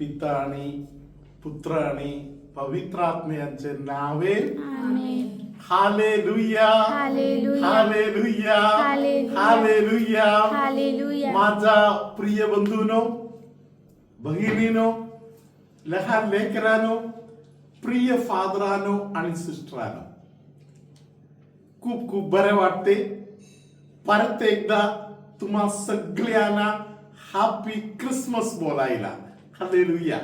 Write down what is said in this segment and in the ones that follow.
पिता आणि पुत्र आणि पवित्र आत्म्यांचे नावे amen hallelujah hallelujah. Hallelujah hallelujah. Hallelujah hallelujah माझा प्रिय बंधूनो भगिनीनो लहान लेकरानो प्रिय फादरानो आणि सिस्टरानो खूप खूप बरे वाटते परत एकदा तुम्हा सगळ्यांना हॅपी क्रिसमस बोलायला हालेलुया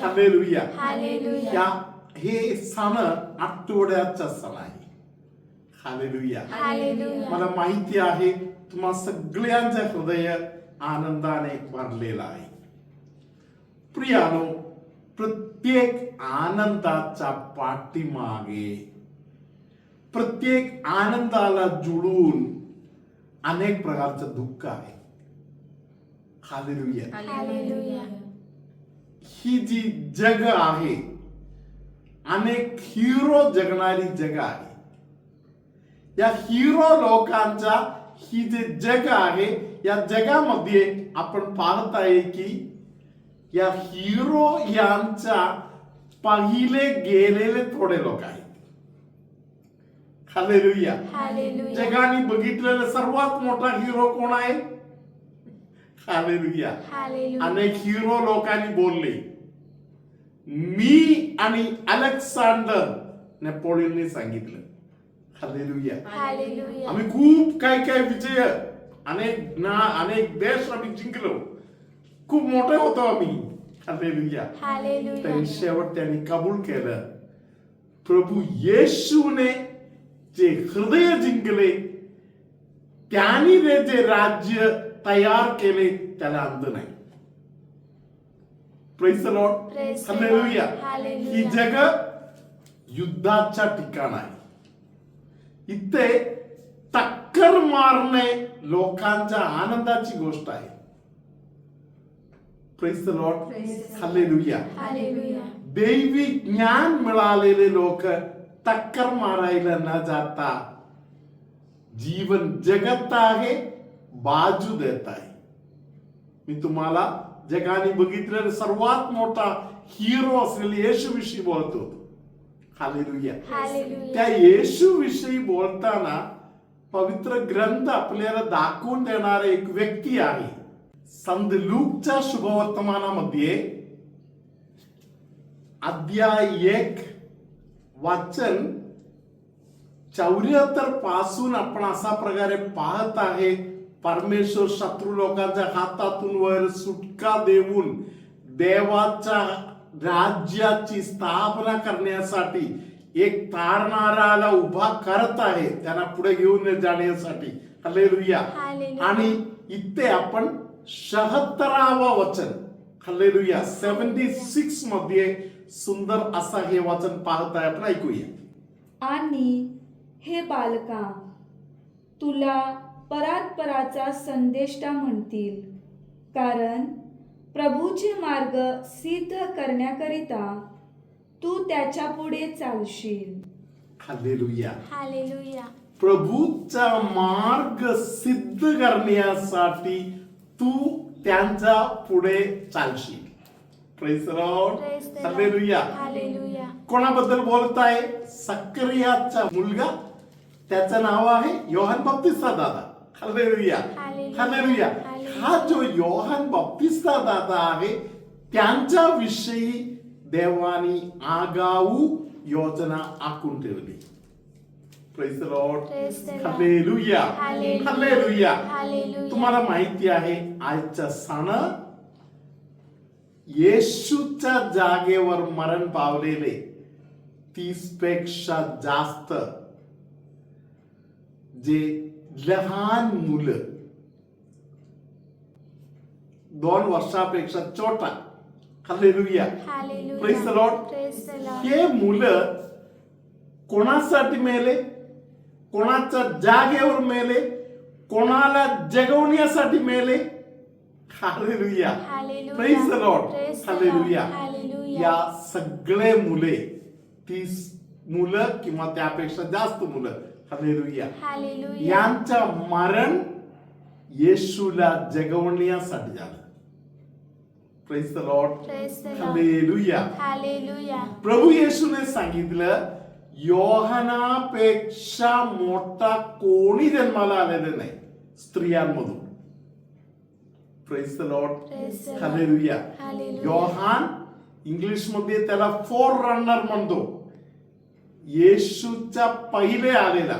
हालेलुया या हे सण आठवड्याचा सण आहे हालेलुया हालेलुया मला माहिती आहे तुम्हा सगळ्यांचं हृदय आनंदाने भरलेलं आहे प्रियानो प्रत्येक आनंदाच्या पाठीमागे प्रत्येक आनंदाला जुळून अनेक प्रकारचं दुःख आहे. हालेलुया हालेलुया ही जी जग आहे अनेक हिरो जगणारी जग आहे. या हिरो लोकांचा ही जे जग आहे या जगामध्ये आपण पाहत आहे की या हिरो यांच्या पहिले गेलेले थोडे लोक आहेत. हालेलुया. हालेलुया. जगाने बघितलेला सर्वात मोठा हिरो कोण आहे? हालेलुया अनेक हिरो लोकांनी बोलले मी आणि अलेक्सांडर नेपोलियनने सांगितलं हालेलुया आम्ही खूप काय काय विजय अनेक ना अनेक देश आम्ही जिंकलो खूप मोठे होतो आम्ही हालेलुया तरी शेवट त्यांनी कबूल केलं प्रभू येशूने जे हृदय जिंकले त्यांनी जे राज्य तयार केले त्याला अंत नाही Praise the Lord. Praise the Hallelujah. Lord. Hallelujah. ही जग युद्धाच्या ठिकाण आहे इथे टक्कर मारणे लोकांच्या आनंदाची गोष्ट आहे praise the Lord hallelujah hallelujah दैवी ज्ञान मिळालेले लोक टक्कर मारायला न जाता जीवन जगत आहे बाजू देत आहे. मी तुम्हाला जगाने बघितलेला सर्वात मोठा हिरो असलेले येशूविषयी बोलतो. हालेलुया हालेलुया त्या येशू विषयी बोलताना पवित्र ग्रंथ आपल्याला दाखवून देणारा एक व्यक्ती आहे. संत लूकच्या शुभवर्तमानामध्ये अध्याय एक वाचन चौऱ्याहत्तरपासून आपण असा प्रकारे पाहत आहे. परमेश्वर शत्रू लोकांच्या हातातून वर सुटका देऊन देवाच्या राज्याची स्थापना करण्यासाठी एक तारणाराला उभा करत आहे. त्यांना पुढे घेऊन जाण्यासाठी. हल्लेलुया. हालेलुया. आणि इथे आपण शहात्तरावं वचन. हल्लेलुया. सेव्हन्टी सिक्समध्ये सुंदर असा हे वचन पाहत आहे. आपण ऐकूया. आणि हे बालका तुला परात्पराचा संदेष्टा म्हणतील. कारण प्रभूचे मार्ग सिद्ध करण्याकरिता तू त्याच्या पुढे चालशील. Hallelujah hallelujah. प्रभूचा मार्ग सिद्ध करण्यासाठी तू त्यांच्या पुढे चालशील. हालेलुया. कोणाबद्दल बोलताय? सक्रियाचा मुलगा त्याचं नाव आहे योहान बाप्तिस्ता दादा. Hallelujah Hallelujah. Hallelujah Hallelujah. हा जो योहान बाप्तिस्ता दादा आहे त्यांच्या विषयी देवानी आगाऊ योजना आखून ठेवली Praise the Lord. Praise the Lord. Hallelujah. Hallelujah. Hallelujah. Hallelujah तुम्हाला माहिती आहे आजचा सण येशूच्या जागेवर मरण पावलेले तीसपेक्षा जास्त जे लहान मुलं. दोन वर्षापेक्षा छोटा. Hallelujah Lord. हे मुलं कोणासाठी मेले? कोणाच्या जागेवर मेले? कोणाला जगवण्यासाठी मेले? हालेलुया. Praise the hallelujah. या सगळे मुले तीस मुलं किंवा त्यापेक्षा जास्त मुलं हालेलुया हालेलुया यांचं मरण येशूला जगवण्यासाठी झालं praise the Lord Praise the Lord. Hallelujah Hallelujah. प्रभू येशूने सांगितलं योहानापेक्षा मोठा कोणी जन्माला आलेले नाही स्त्रियांमधून praise the Lord Praise the Lord. Hallelujah Hallelujah. Yohan इंग्लिशमध्ये त्याला फोर रनर म्हणतो येशूच्या पहिले आलेला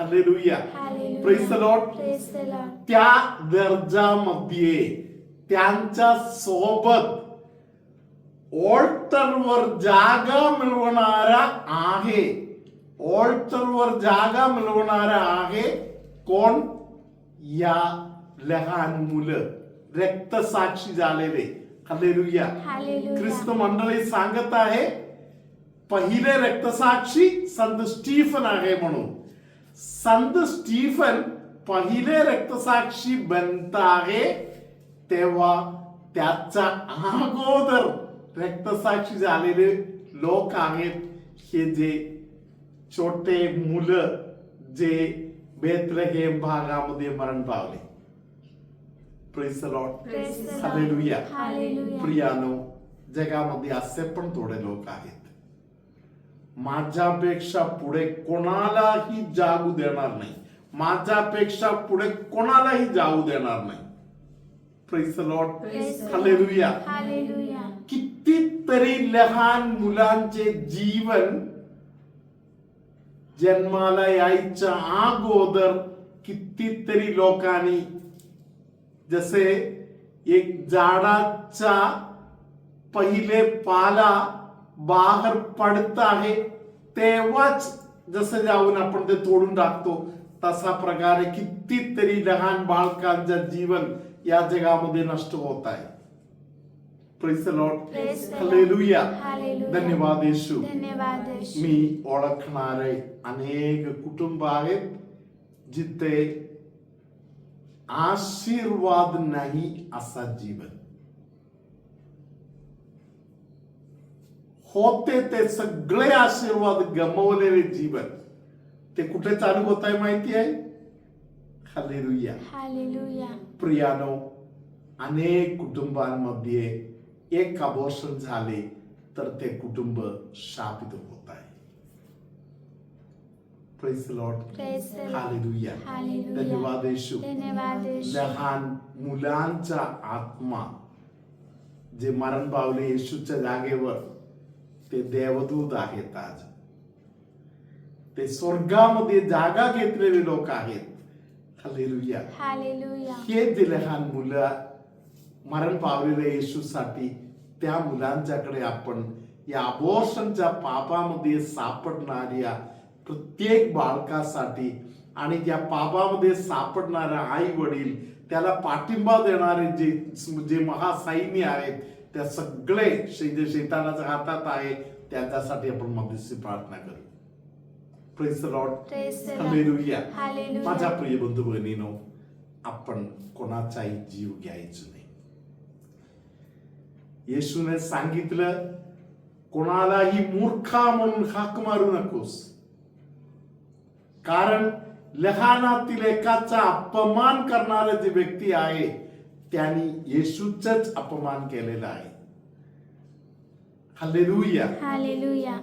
hallelujah Hallelujah. Press the Lord Praise the Lord. त्या दर्जामध्ये त्यांच्यासोबत ऑल्टरवर जागा मिळवणारा आहे ऑल्टरवर जागा मिळवणारा आहे कोण या लहान मुलं रक्तसाक्षी झालेले हालेलुया Hallelujah. ख्रिस्त मंडळी सांगत आहे पहिले रक्तसाक्षी संत स्टीफन आहे म्हणून. संत स्टीफन पहिले रक्तसाक्षी बनत आहे तेव्हा त्याच्या अगोदर रक्तसाक्षी झालेले लोक आहेत हे जे छोटे मुलं जे बेतलहेम भागामध्ये मरण पावले. प्रियानो जगामध्ये असे पण थोडे लोक आहेत. माझ्यापेक्षा पुढे कोणालाही जाऊ देणार नाही. माझ्यापेक्षा पुढे कोणालाही जाऊ देणार नाही. कितीतरी लहान मुलांचे जीवन जन्माला यायच्या अगोदर कितीतरी लोकांनी जसे एक झाडाचा पहिले पाला बाहेर पडत आहे तेव्हाच जसं जाऊन आपण ते तोडून टाकतो तसा प्रकारे कितीतरी लहान बालकांचं जीवन या जगामध्ये नष्ट होत आहे. धन्यवाद येशू. मी ओळखणारे अनेक कुटुंब आहेत जिथे आशीर्वाद नाही असा जीवन. होते ते सगळे आशीर्वाद गमवलेले जीवन. ते कुठे चालू होत आहे माहिती आहे? हालेलुया. Hallelujah. प्रियानो अनेक कुटुंबांमध्ये एक अबॉर्शन झाले तर ते कुटुंब शापित होत आहे. धन्यवाद येशू. धन्यवाद येशू. लहान मुलांचा आत्मा जे मरण पावले येशूच्या जागेवर ते देवदूत आहेत आज. ते स्वर्गामध्ये जागा घेतलेले लोक आहेत. हालेलुया. हे जे लहान मुलं मरण पावलेल्या येशूसाठी त्या मुलांच्याकडे आपण या अबॉर्शनच्या पापामध्ये सापडणाऱ्या प्रत्येक बालकासाठी आणि त्या पापामध्ये सापडणाऱ्या आई वडील त्याला पाठिंबा देणारे जे जे महासैन्य आहेत त्या सगळे जे शैतानाच्या हातात आहे त्यांच्यासाठी आपण मध्यस्थी प्रार्थना करू. Praise Lord. हालेलुया. माझ्या प्रिय बंधू भगिनीनो आपण कोणाचाही जीव घ्यायचो नाही. येशूने सांगितलं कोणालाही मूर्खा म्हणून हाक मारू नकोस. कारण लहानातील एकाचा अपमान करणारे जे व्यक्ती आहे त्यांनी येशूच अपमान केलेला आहे. Hallelujah.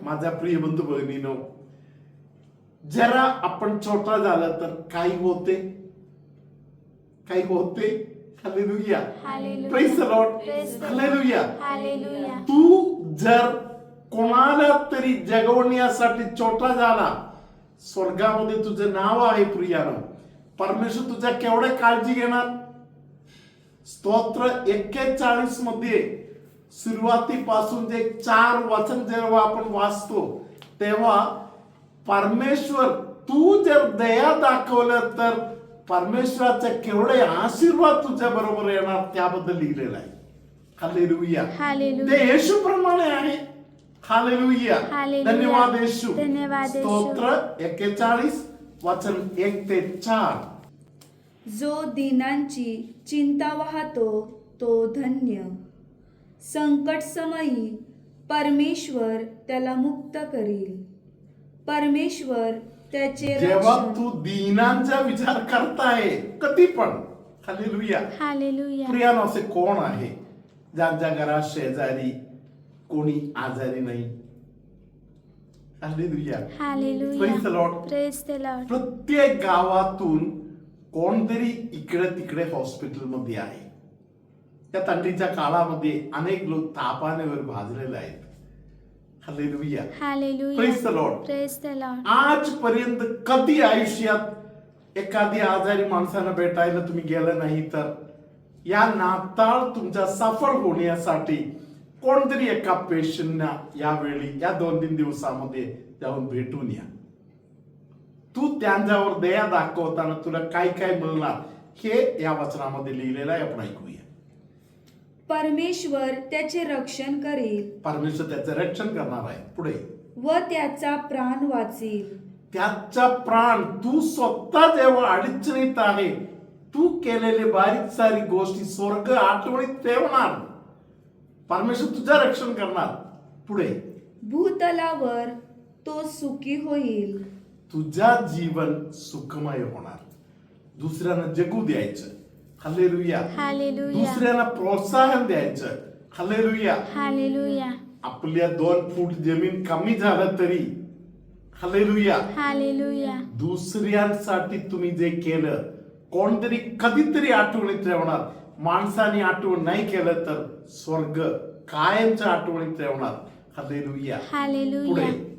माझा प्रिय बंधू भगिनीनो जरा आपण छोटा झालं तर काही होते? काही होते? हालेलुया. Praise Lord. हालेलुया. तू जर कोणाला तरी जगवण्यासाठी छोटा झाला स्वर्गामध्ये तुझं नाव आहे प्रियानो. परमेश्वर तुझ्या केवढे काळजी घेणार? स्तोत्र एक्केचाळीसमध्ये सुरुवातीपासून जे चार वचन जेव्हा आपण वाचतो तेव्हा परमेश्वर तू जर दया दाखवलं तर परमेश्वराचे केवढे आशीर्वाद तुझ्या बरोबर येणार त्याबद्दल लिहिलेलं आहे हालेलुया. ते येशू प्रमाणे आहे हालेलुया हालेलुया. धन्यवाद येशू धन्यवाद येशू. स्तोत्र एक्केचाळीस वचन एक ते चार जो दीनांची चिंता वाहतो तो धन्य संकटसमयी परमेश्वर त्याला मुक्त करील परमेश्वर त्याचे जेव्हा रक्षण तू दीनांचा विचार करताय कधी पण हालेलुया Hallelujah. प्रियानो असे कोण आहे ज्यांच्या घरात शेजारी कोणी आजारी नाही. Praise the. Lord. प्रत्येक गावातून कोणतरी इकडे तिकडे हॉस्पिटलमध्ये आहे. त्या थंडीच्या काळामध्ये अनेक लोक तापानेवर भाजलेले आहेत. आजपर्यंत कधी आयुष्यात एखादी आजारी माणसाला भेटायला तुम्ही गेलं नाही तर? या नाताळ तुमच्या सफळ होण्यासाठी कोणतरी एका पेशंटना यावेळी या दोन तीन दिवसामध्ये जाऊन भेटून या. तू त्यांच्यावर दया दाखवताना तुला काय काय मिळणार हे या वचनामध्ये लिहिलेलं आहे आपण ऐकूया. परमेश्वर त्याचे रक्षण करेल. परमेश्वर त्याचं रक्षण करणार आहे. पुढे. व त्याचा प्राण वाचेल. त्याचा प्राण तू स्वतः जेव्हा अडचणीत आहे तू केलेले बारीक सारी गोष्टी स्वर्ग आठवणीत ठेवणार. परमेश्वर तुझं रक्षण करणार. पुढे. भूतलावर तो सुखी होईल. तुझा जीवन सुखमय होणार. दुसऱ्यांना जगू द्यायचं. Hallelujah. दुसऱ्यांना प्रोत्साहन द्यायचं. Hallelujah Hallelujah. आपल्या दोन फूट जमीन कमी झालं तरी. Hallelujah Hallelujah. दुसऱ्यांसाठी तुम्ही जे केलं कोणतरी कधीतरी आठवणीत ठेवणार. माणसाने आठवण नाही केलं तर स्वर्ग कायमच्या आठवणीत ठेवणार. हल्लेलुया पुढे. Hallelujah.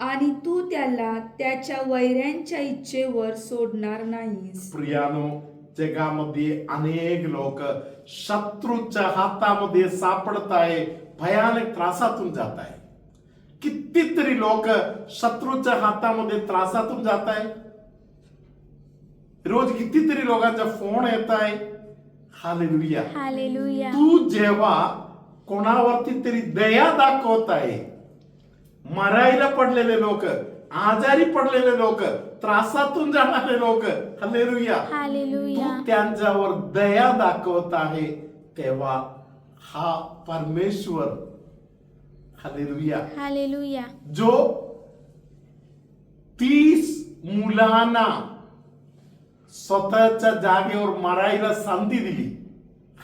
आणि तू त्याला त्याच्या वैऱ्यांच्या इच्छेवर सोडणार नाहीस. प्रियानो जगामध्ये अनेक लोक शत्रूच्या हातामध्ये सापडत आहे भयानक त्रासातून जात आहे. कितीतरी लोक शत्रूच्या हातामध्ये त्रासातून जात आहे. रोज कितीतरी लोकांचा फोन येत आहे. हालेलुया. Hallelujah. तू जेव्हा कोणावरती तरी दया दाखवत आहे मरायला पडलेले लोक आजारी पडलेले लोक त्रासातून जाणारे लोक तू Hallelujah. त्यांच्यावर दया दाखवत आहे तेव्हा हा परमेश्वर हल्लेलुया Hallelujah. जो तीस मुलांना स्वतःच्या जागेवर मारायला संधी दिली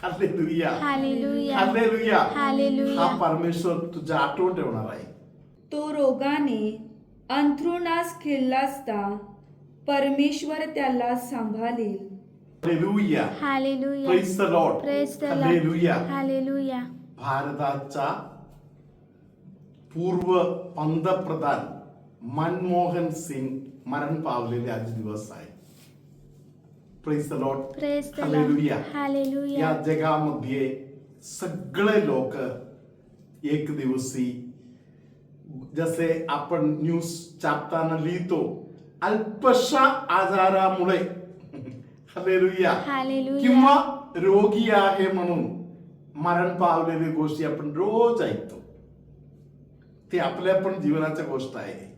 हालेलुया Hallelujah. हालेलुया हा. परमेश्वर तुझ्या आठवण ठेवणार आहे तो रोगाने अंथरुणास खिळला असता परमेश्वर त्याला सांभाळेल hallelujah Hallelujah. Praise the Lord Praise the Lord. Hallelujah Hallelujah. भारताचा पूर्व पंतप्रधान मनमोहन सिंग मरण पावलेले आज दिवस आहे praise the Lord Praise the hallelujah Lord. Hallelujah. या जगामध्ये सगळे लोक एक दिवशी जसे आपण न्यूज़ छापताना लिहितो अल्पशा आजारामुळे. हालेलुया. किंवा रोगी आहे म्हणून मरण पावलेली गोष्टी आपण रोज ऐकतो. ते आपल्या पण जीवनाच्या गोष्ट आहे.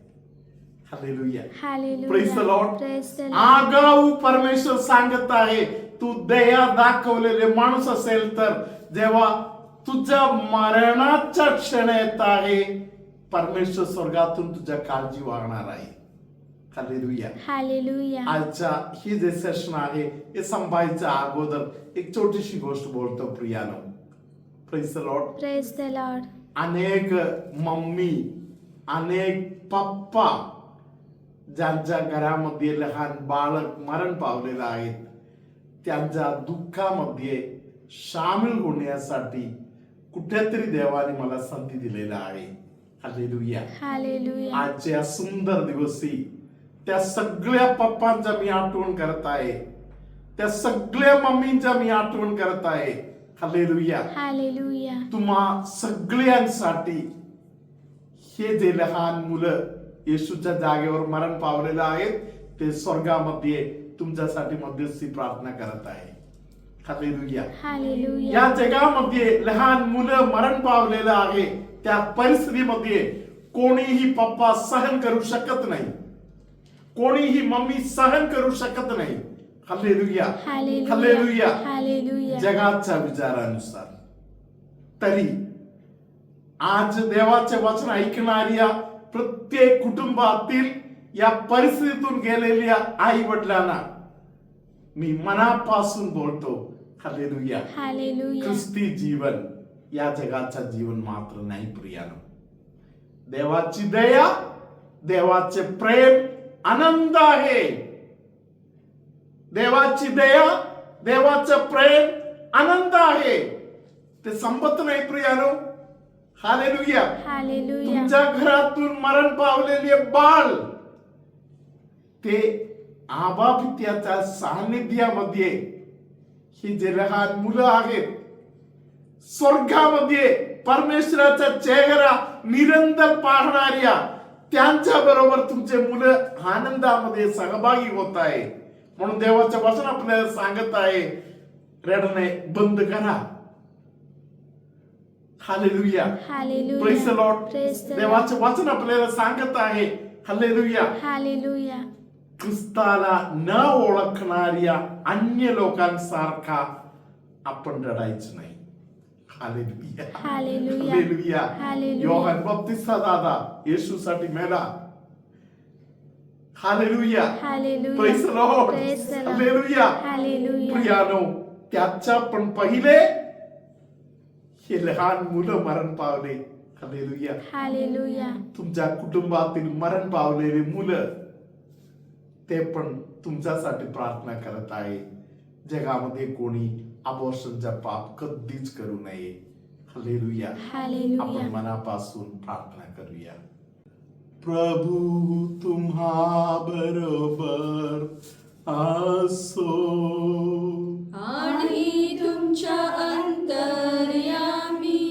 आगाऊ परमेश्वर सांगत आहे तू दया दाखवलेले माणूस असेल तर जेव्हा तुझ्या मरणाचा क्षण येत आहे परमेश्वर स्वर्गातून तुझ्या काळजी वागणार आहे. आजच्या हे जे सेशन आहे हे संपायच्या अगोदर एक छोटीशी गोष्ट बोलतो प्रियानो. Praise Lord Praise the Lord. अनेक मम्मी अनेक पप्पा ज्यांच्या घरामध्ये लहान बालक मरण पावलेलं आहेत त्यांच्या दुःखामध्ये सामील होण्यासाठी कुठेतरी देवाने मला संधी दिलेला आहे. हालेलुया. आजच्या सुंदर दिवशी त्या सगळ्या पप्पांचा मी आठवण करत आहे. त्या सगळ्या मम्मींचा मी आठवण करत आहे. Hallelujah Hallelujah. तुम्हा सगळ्यांसाठी हे जे लहान मुलं येशूच्या जागेवर मरण पावलेलं आहेत ते स्वर्गामध्ये तुमच्यासाठी मध्यस्थी प्रार्थना करत आहे हालेलुया. या जगामध्ये लहान मुलं मरण पावलेलं आहे त्या परिस्थितीमध्ये कोणीही पप्पा सहन करू शकत नाही कोणीही मम्मी सहन करू शकत नाही हल्लेलुया. हल्लेलुया. जगाच्या विचारानुसार तरी आज देवाचे वचन ऐकणाऱ्या प्रत्येक कुटुंबातील या परिस्थितीतून गेलेल्या आई वडिलांना मी मनापासून बोलतो हालेलुया. ख्रिस्ती जीवन या जगाचं जीवन मात्र नाही प्रियानो देवाची दया देवाचे प्रेम आनंद आहे देवाची दया देवाचं प्रेम आनंद आहे ते संपत नाही प्रियानो हालेलुया तुमच्या घरातून मरण पावलेले बाळ ते आबा पित्याच्या सान्निध्यामध्ये ही जे लहान मुलं आहेत स्वर्गामध्ये परमेश्वराचा चेहरा निरंतर पाहणाऱ्या त्यांच्या बरोबर तुमचे मुलं आनंदामध्ये सहभागी होत आहे. म्हणून देवाचं वचन आपल्याला सांगत आहे रडणे बंद करा. हालेलुया. हालेलुया. Lord. देवाचे वचन आपल्याला सांगत आहे हल्लेलुया हालेलुया. ख्रिस्ताला न ओळखणाऱ्या अन्य लोकांसारखा आपण रडायचं नाही hallelujah hallelujah hallelujah hallelujah. Yohan बप्तिस्ता दादा येशूसाठी मेला hallelujah hallelujah Praise the Lord. Praise the Lord. Hallelujah hallelujah प्रियानो त्याच्या पण पहिले हे लहान मुलं मरण पावले हालेलुया हालेलुया तुमच्या कुटुंबातील मरण पावलेली मुलं ते पण तुमच्यासाठी प्रार्थना करत आहे. जगामध्ये कोणी अबॉर्शनचा पाप कधीच करू नये. हलेलुया आपण मनापासून प्रार्थना करूया. प्रभू तुम्हा बरोबर असो. आणि तुमच्या अंतर्यामी.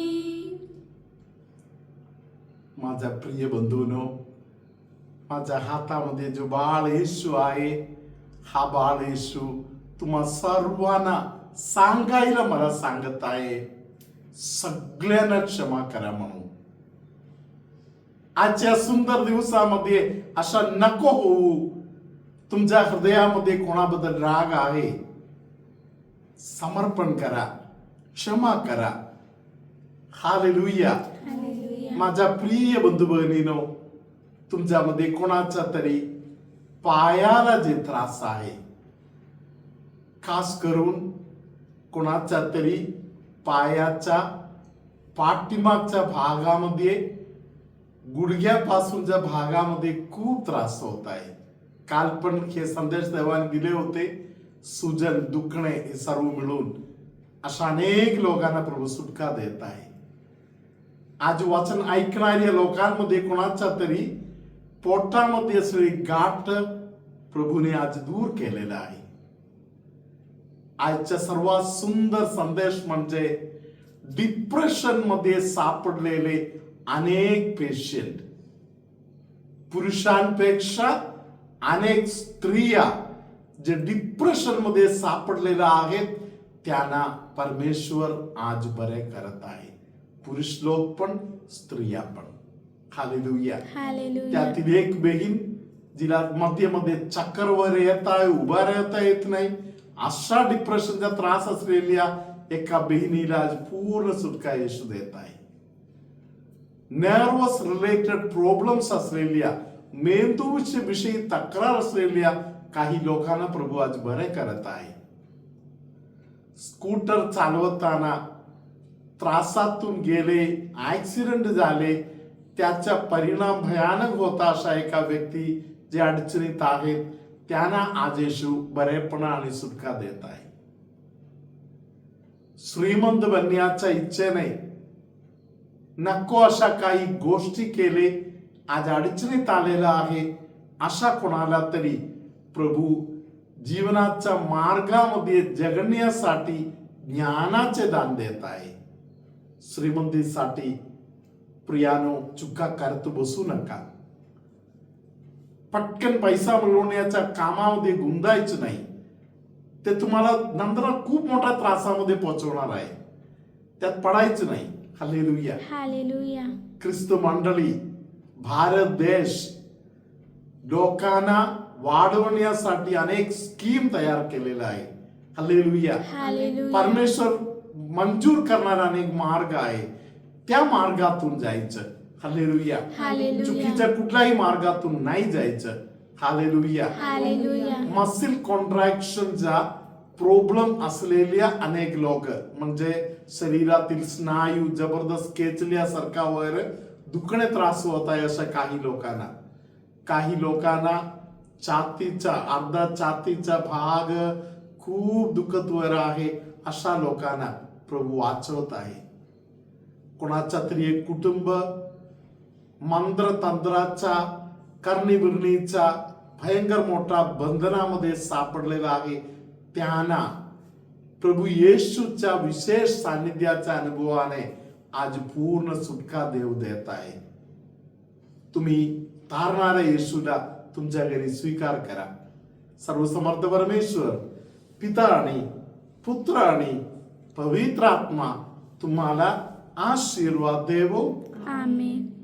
माझा प्रिय बंधूनो माझ्या हातामध्ये जो बाळ येशू आहे हा बाळ येशू तुम्हा सर्वांना सांगायला मला सांगत आहे. सगळ्यांना क्षमा करा म्हणून. आजच्या सुंदर दिवसामध्ये अशा नको होऊ तुमच्या हृदयामध्ये कोणाबद्दल राग आहे? समर्पण करा. क्षमा करा. हालेलुया. हालेलुया. माझ्या प्रिय बंधू भगिनीनो तुमच्यामध्ये कोणाचा तरी पायाला जे त्रास आहे खास करून कोणाच्या तरी पायाच्या पाठीमागच्या भागामध्ये गुडघ्यापासूनच्या भागामध्ये खूप त्रास होत आहे. काल पण हे संदेश देवाने दिले होते सुजन दुखणे हे सर्व मिळून अशा अनेक लोकांना प्रभू सुटका देत आहे. आज वाचन ऐकणाऱ्या लोकांमध्ये कोणाच्या तरी पोटामध्ये असलेली गाठ प्रभूने आज दूर केलेला आहे. आजचा सर्वात सुंदर संदेश म्हणजे डिप्रेशनमध्ये सापडलेले अनेक पेशंट पुरुषांपेक्षा अनेक स्त्रिया जे डिप्रेशनमध्ये सापडलेल्या आहेत त्यांना परमेश्वर आज बरे करत आहे. पुरुष लोक पण स्त्रिया पण. हालेलुया हालेलुया त्यातील एक बहीण जिला मध्ये मध्ये चक्कर वर येत आहे उभा राहता येत नाही. अशा डिप्रेशनचा त्रास असलेल्या एका बहिणीला आज पूर्ण सुटका येशू देत आहे. नर्वस रिलेटेड प्रॉब्लेम्स असलेल्या मेंदूच्या विषयी तक्रार असलेल्या काही लोकांना प्रभू आज बरे करत आहे. स्कूटर चालवताना त्रासातून गेले ऍक्सिडेंट झाले त्याचा परिणाम भयानक होता अशा एका व्यक्ती जे अडचणीत आहेत त्यांना आज येशू बरेपणा आणि सुटका देत आहे. श्रीमंत बनण्याच्या इच्छेने नको अशा काही गोष्टी केले आज अडचणीत आलेला आहे अशा कोणाला तरी. प्रभू जीवनाच्या मार्गामध्ये जगण्यासाठी ज्ञानाचे दान देत आहे. श्रीमंतीसाठी प्रियानो चुका करत बसू नका. पटकन पैसा मिळवण्याच्या कामामध्ये गुंदायचं नाही. ते तुम्हाला नंतर खूप मोठ्या त्रासामध्ये पोहोचवणार आहे. त्यात पडायचं नाही. Hallelujah hallelujah. ख्रिस्त मंडळी भारत देश लोकांना वाढवण्यासाठी अनेक स्कीम तयार केलेला आहे. हालेलुया. परमेश्वर मंजूर करणारा अनेक मार्ग आहे. त्या मार्गातून जायचं. हालेलुया. चुकीच्या कुठल्याही मार्गातून नाही जायचं. हालेलुया. मसिल कॉन्ट्रॅक्शनचा प्रॉब्लेम असलेल्या अनेक लोक म्हणजे शरीरातील स्नायू जबरदस्त केचल्यासारखा वर दुखणे त्रास होत आहे अशा काही लोकांना. काही लोकांना छातीचा अर्धा छातीचा भाग खूप दुखत वर आहे अशा लोकांना प्रभू वाचवत आहे. कोणाचा तरी एक कुटुंब मंत्र तंत्राचा कर्णिबिरणीचा भयंकर मोठा बंधनामध्ये सापडलेला आहे. त्यांना प्रभू येशूच्या विशेष सान्निध्याच्या अनुभवाने आज पूर्ण सुटका देव देत आहे. तुम्ही तारणाऱ्या येशूला तुमच्या घरी स्वीकार करा. सर्वसमर्थ परमेश्वर पिता आणि पुत्र आणि पवित्र आत्मा तुम्हाला आशीर्वाद देवो आमेन